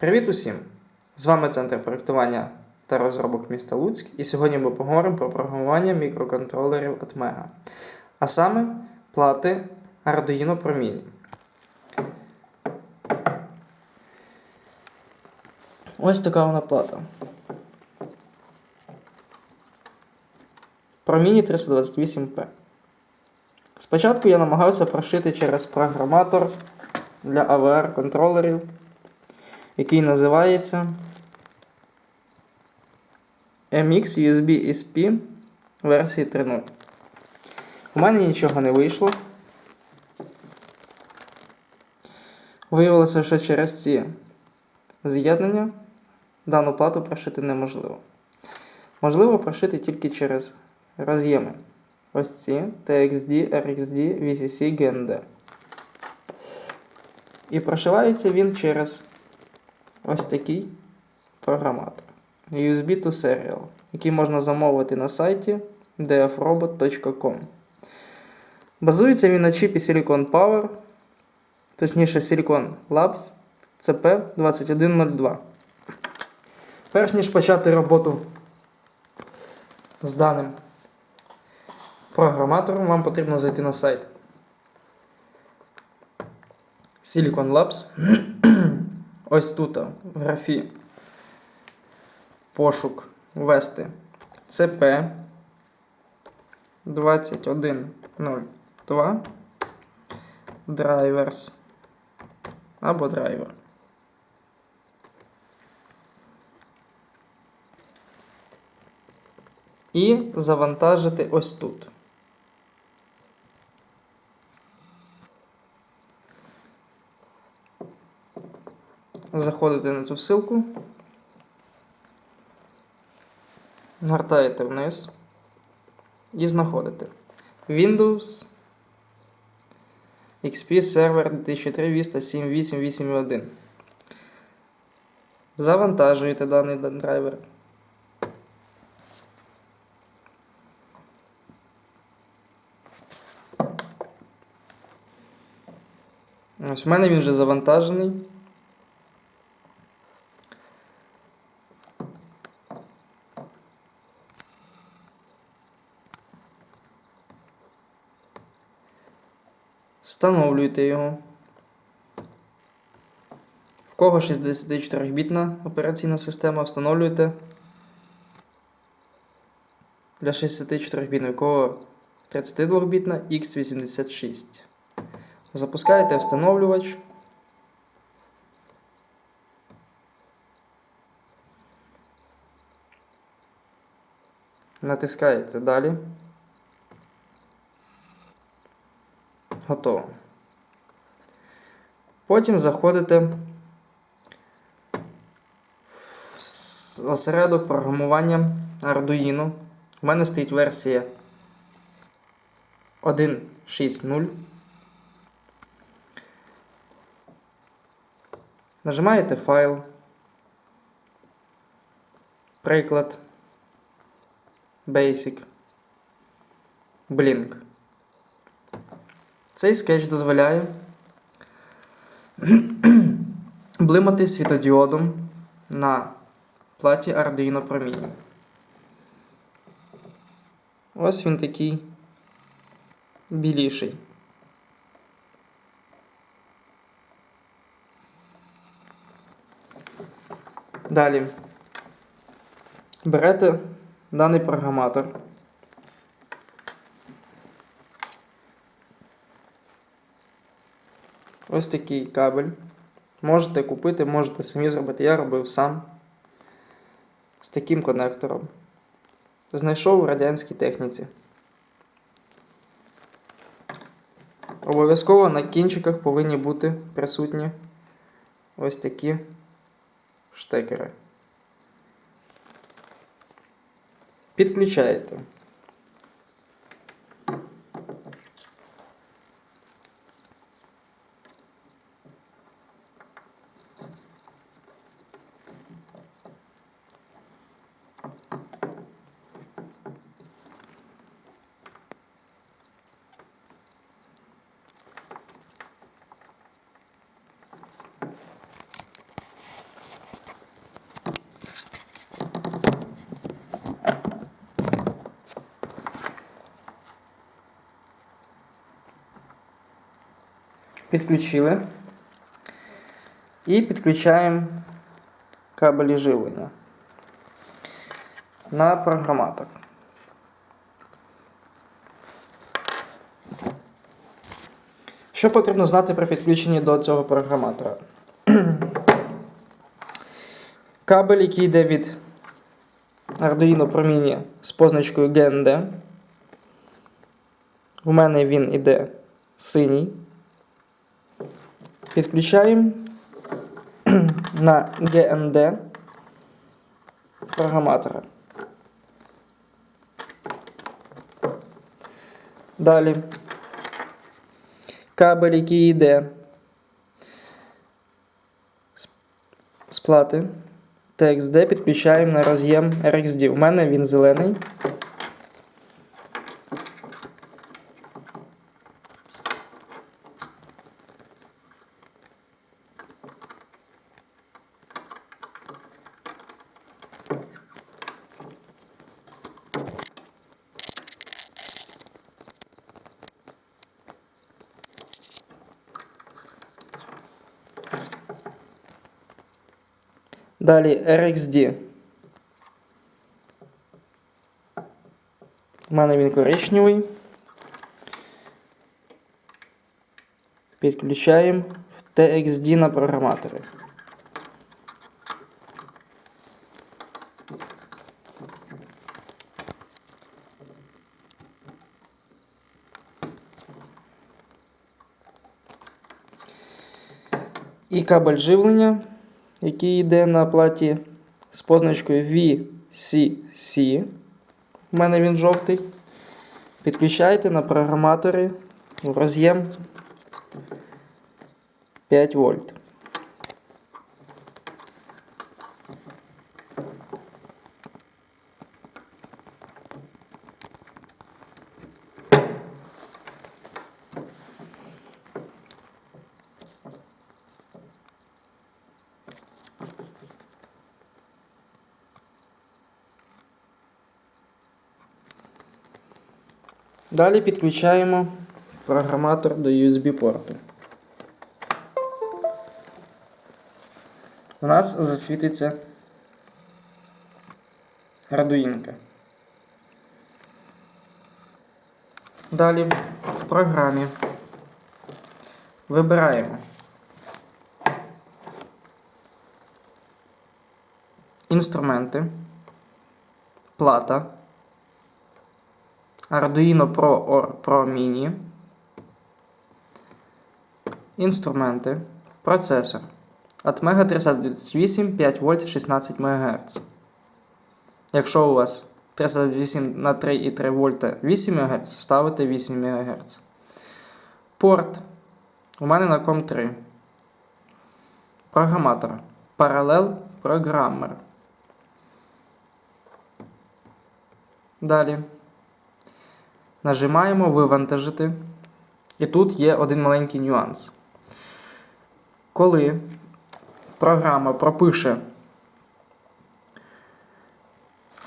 Привіт усім! З вами Центр проєктування та розробок міста Луцьк, і сьогодні ми поговоримо про програмування мікроконтролерів від Mega, а саме плати Arduino Pro. Ось така вона плата. Pro Mini 328P. Спочатку я намагався прошити через програматор для AVR контролерів який називається MX USB SP версії 3.0. У мене нічого не вийшло. Виявилося, що через ці з'єднання дану плату прошити неможливо. Можливо прошити тільки через роз'єми. Ось ці TXD, RXD, VCC, GND. І прошивається він через ось такий програматор USB to Serial, який можна замовити на сайті dfrobot.com. Базується він на чіпі Silicon Power, точніше Silicon Labs CP2102. Перш ніж почати роботу з даним програматором, вам потрібно зайти на сайт Silicon Labs. Ось тут в графі пошук ввести CP 2102 Drivers або драйвер. І завантажити ось тут. Заходите на цю ссылку, гортаєте вниз і знаходите Windows XP Server 2003 Vista 7.8.8.1. Завантажуєте даний драйвер. Ось у мене він вже завантажений. Встановлюйте його. В кого 64-бітна операційна система, встановлюєте для 64-бітної, у кого 32-бітна X86. Запускаєте встановлювач. Натискаєте далі. Готово. Потім заходите в осередок програмування Arduino. У мене стоїть версія 1.6.0. Нажимаєте файл. Приклад. Basic. Blink. Цей скетч дозволяє блимати світодіодом на платі Arduino Pro Ось він такий біліший. Далі берете даний програматор. Ось такий кабель. Можете купити, можете самі зробити. Я робив сам з таким конектором. Знайшов у радянській техніці. Обов'язково на кінчиках повинні бути присутні ось такі штекери. Підключаєте. Підключили. І підключаємо кабелі живлення на програматор. Що потрібно знати при підключенні до цього програматора? Кабель, який йде від Arduino Pro з позначкою GND. У мене він іде синій. Підключаємо на GND програматора. Далі. Кабель, який йде з- плати TXD, підключаємо на роз'єм RXD. У мене він зелений. Далі RXD. У мене він коричневий. Підключаємо в TXD на програматорі. І кабель живлення, який йде на платі з позначкою VCC. У мене він жовтий. Підключайте на програматорі в роз'єм 5 вольт. Далі підключаємо програматор до USB порту. У нас засвітиться радуїнка. Далі в програмі вибираємо інструменти, плата. Arduino Pro or Pro Mini. Інструменти. Процесор. Atmega 328 5 вольт 16 МГц. Якщо у вас 328 на 3,3 вольта 8 МГц, ставите 8 МГц. Порт. У мене на COM 3. Програматор. Parallel Programmer. Далі. Нажимаємо Вивантажити. І тут є один маленький нюанс. Коли програма пропише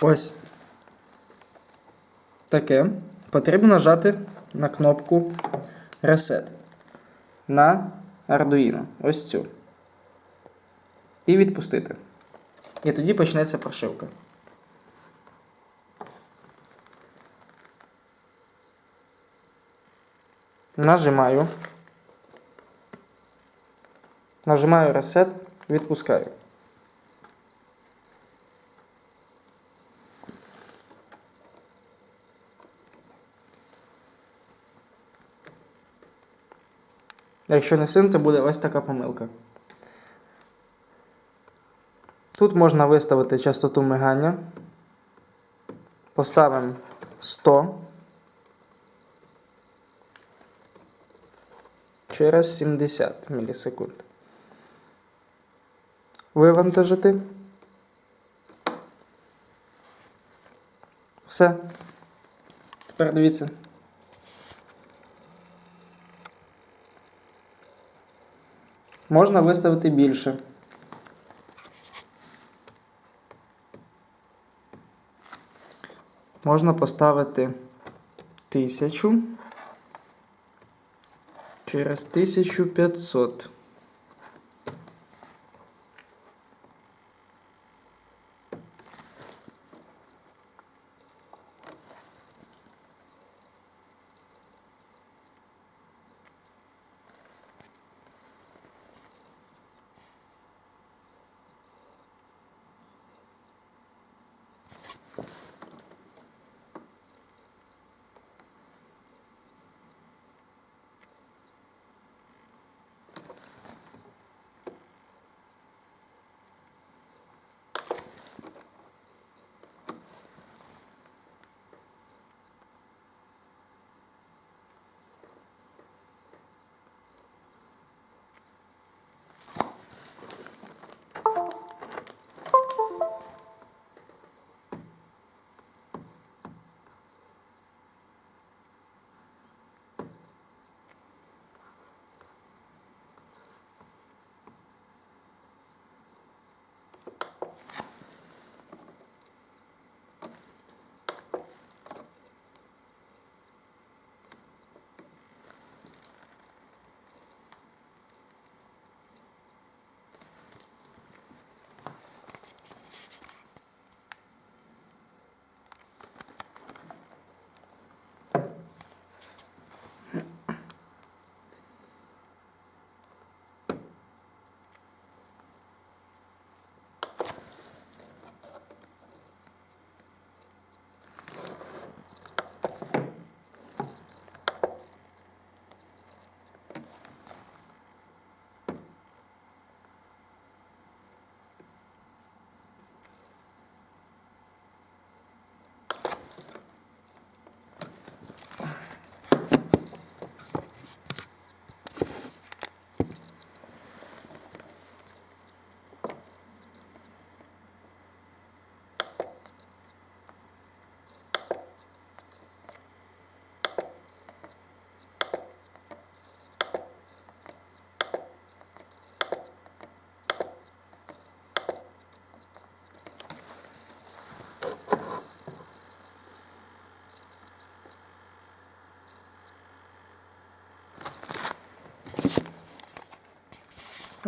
ось таке, потрібно нажати на кнопку Reset на Arduino. Ось цю. І відпустити. І тоді почнеться прошивка. Нажимаю. Нажимаю Reset, відпускаю. Якщо не всунути, буде ось така помилка. Тут можна виставити частоту мигання. Поставимо 100. Через 70 мілісекунд. Вивантажити. Все. Тепер дивіться. Можна виставити більше. Можна поставити 1000. Через 1500.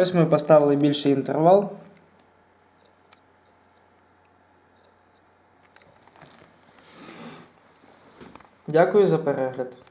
Ось ми поставили більший інтервал. Дякую за перегляд.